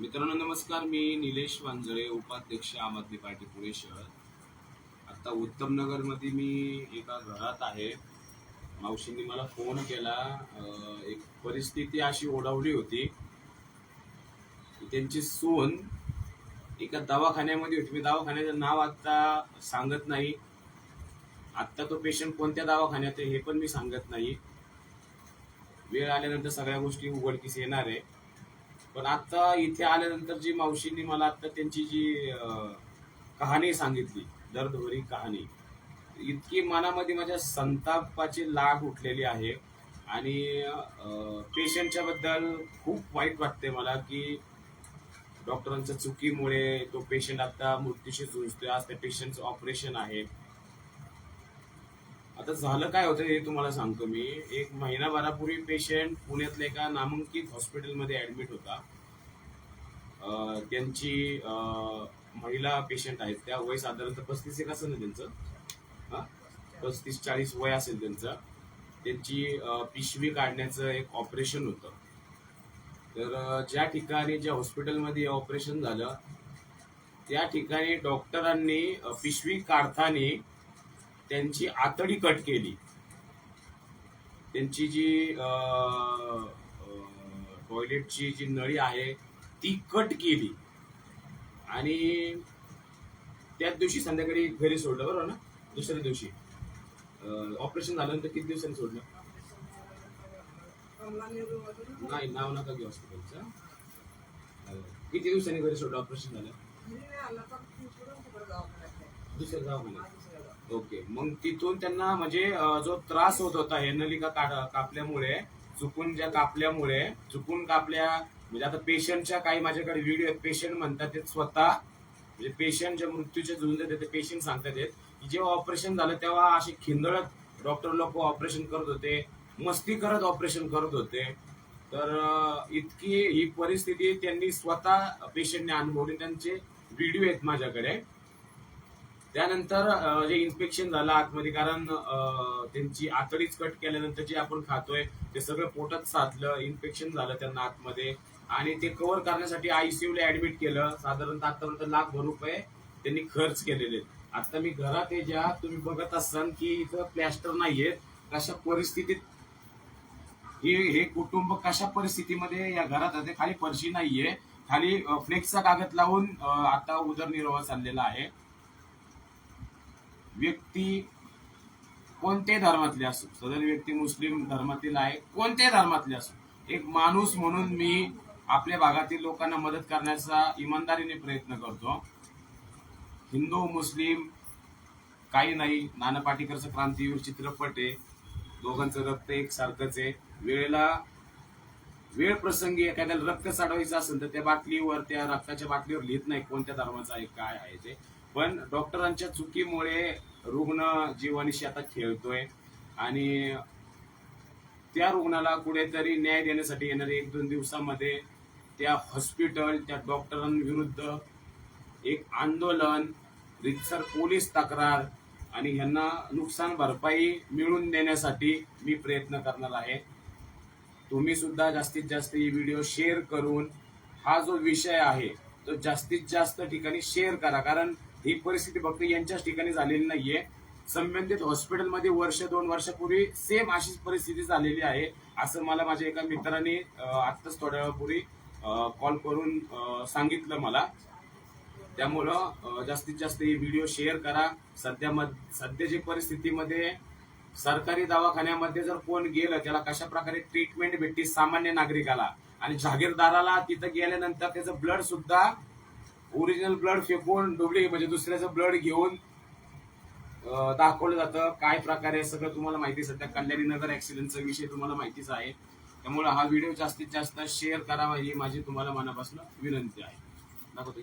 मित्रांनो नमस्कार. मी निलेश वांजळे उपाध्यक्ष आम आदमी पार्टी पुणे शहर. आता उत्तमनगरमध्ये मी एका घरात आहे. मावशींनी मला फोन केला. एक परिस्थिती अशी ओढवली होती त्यांची सून एका दवाखान्यामध्ये होती. मी दवाखान्याचं नाव आत्ता सांगत नाही. आत्ता तो पेशंट कोणत्या दवाखान्यात आहे हे पण मी सांगत नाही. वेळ आल्यानंतर सगळ्या गोष्टी उघडकीस येणार आहे. पण आता इथे आल्यानंतर जी मावशींनी मला आता त्यांची जी कहाणी सांगितली दर्दभरी कहाणी इतकी मनामध्ये माझ्या संतापाची लाग उठलेली आहे. आणि पेशंटच्या बद्दल खूप वाईट वाटते मला की डॉक्टरांच्या चुकीमुळे तो पेशंट आता मृत्यूशी झुंजतोय आज त्या पेशंटचं ऑपरेशन आहे. आता झालं काय होतं हे तुम्हाला सांगतो मी. एक महिनाभरापूर्वी पेशंट पुण्यातल्या एका नामांकित हॉस्पिटलमध्ये ऍडमिट होता. त्यांची महिला पेशंट आहेत. त्या वय साधारणतः पस्तीस एक असेल ना त्यांचं? हां? पस्तीस चाळीस वय असेल त्यांचं. त्यांची पिशवी काढण्याचं एक ऑपरेशन होतं. तर ज्या ठिकाणी ज्या हॉस्पिटलमध्ये ऑपरेशन झालं त्या ठिकाणी डॉक्टरांनी पिशवी काढताना त्यांची आतडी कट केली. त्यांची जी टॉयलेटची जी नळी आहे ती कट केली. आणि त्याच दिवशी संध्याकाळी घरी सोडलं बरोबर ना? दुसऱ्या दिवशी. ऑपरेशन झाल्यानंतर किती दिवसांनी सोडलं? नाही नाव नका घेऊ हॉस्पिटलचं. किती दिवसांनी घरी सोडलं? ऑपरेशन झालं? दुसऱ्या दवाखान्यात. ओके. मग तिथून त्यांना म्हणजे जो त्रास होत होता हे नलिका कापल्यामुळे चुकून ज्या कापल्यामुळे चुकून कापल्या म्हणजे आता पेशंटच्या काही माझ्याकडे व्हिडिओ आहेत. पेशंट म्हणतात ते स्वतः म्हणजे पेशंट जे मृत्यूचे झुंज ते पेशंट सांगतात की जेव्हा ऑपरेशन झालं तेव्हा असे खिंदळत डॉक्टर लोक ऑपरेशन करत होते मस्ती करत ऑपरेशन करत होते. तर इतकी ही परिस्थिती त्यांनी स्वतः पेशंटने अनुभवली. त्यांचे व्हिडिओ आहेत माझ्याकडे. त्यानंतर जे इन्फेक्शन झालं आतमध्ये कारण त्यांची आतडीच कट केल्यानंतर जे आपण खातोय ते सगळं पोटात साधलं इन्फेक्शन झालं त्यांना आतमध्ये. आणि ते कव्हर करण्यासाठी आयसीयूला ऍडमिट केलं. साधारणतः आतापर्यंत लाखभर रुपये त्यांनी खर्च केलेले आता मी घरात हे ज्या तुम्ही बघत असाल की इथं प्लॅस्टर नाहीये कशा परिस्थितीत हे हे कुटुंब कशा परिस्थितीमध्ये या घरात आहे? खाली फरशी नाहीये. खाली फ्लेक्सचा कागद लावून आता उदरनिर्वाह चाललेला आहे. व्यक्ती कोणत्याही धर्मातले असो सदर व्यक्ती मुस्लिम धर्मातील आहे कोणत्याही धर्मातले असो एक माणूस म्हणून मी आपल्या भागातील लोकांना मदत करण्याचा इमानदारीने प्रयत्न करतो. हिंदू मुस्लिम काही नाही नाना पाटीकरचं क्रांतीवीर चित्रपट आहे दोघांचं रक्त एक सारखंच आहे. वेळेला वेळ प्रसंगी एखाद्याला रक्त साठवायचं असेल तर त्या बाटलीवर त्या रक्ताच्या बाटलीवर लिहित नाही कोणत्या धर्माचं आहे काय आहे ते. पण डॉक्टरांच्या चुकीमुळे रुग्ण जीवानिशी आता खेळतोय आणि त्या रुग्णाला कुठेतरी न्याय देण्यासाठी येणारे एक दोन दिवसामध्ये त्या हॉस्पिटल त्या डॉक्टरांविरुद्ध एक आंदोलन रितसर पोलीस तक्रार आणि ह्यांना नुकसान भरपाई मिळवून देण्यासाठी मी प्रयत्न करणार आहे. तुम्ही सुद्धा जास्तीत जास्त ही व्हिडिओ शेअर करून हा जो विषय आहे तो जास्तीत जास्त ठिकाणी शेअर करा. कारण ही परिस्थिती फक्त यांच्याच ठिकाणी झालेली नाहीये. संबंधित हॉस्पिटलमध्ये वर्ष दोन वर्षापूर्वी सेम अशीच परिस्थिती झालेली आहे असं मला माझ्या एका मित्राने आत्ताच थोड्या वेळापूर्वी कॉल करून सांगितलं मला. त्यामुळं जास्तीत जास्त ही व्हिडिओ शेअर करा. सध्या मध- सध्याच्या परिस्थितीमध्ये सरकारी दवाखान्यामध्ये जर कोण गेलं त्याला कशा प्रकारे ट्रीटमेंट भेटते सामान्य नागरिकाला? आणि जागीरदाराला तिथं गेल्यानंतर त्याचं ब्लड सुद्धा ओरिजिनल ब्लड फेकून डुबली म्हणजे दुसऱ्याचं ब्लड घेऊन दाखवलं जातं. काय प्रकारे सगळं तुम्हाला माहिती सध्या कल्याणी नगर ऍक्सिडेंटचा विषय तुम्हाला माहितीच आहे. त्यामुळे हा व्हिडिओ जास्तीत जास्त शेअर करावा ही माझी तुम्हाला मनापासून विनंती आहे. दाखवते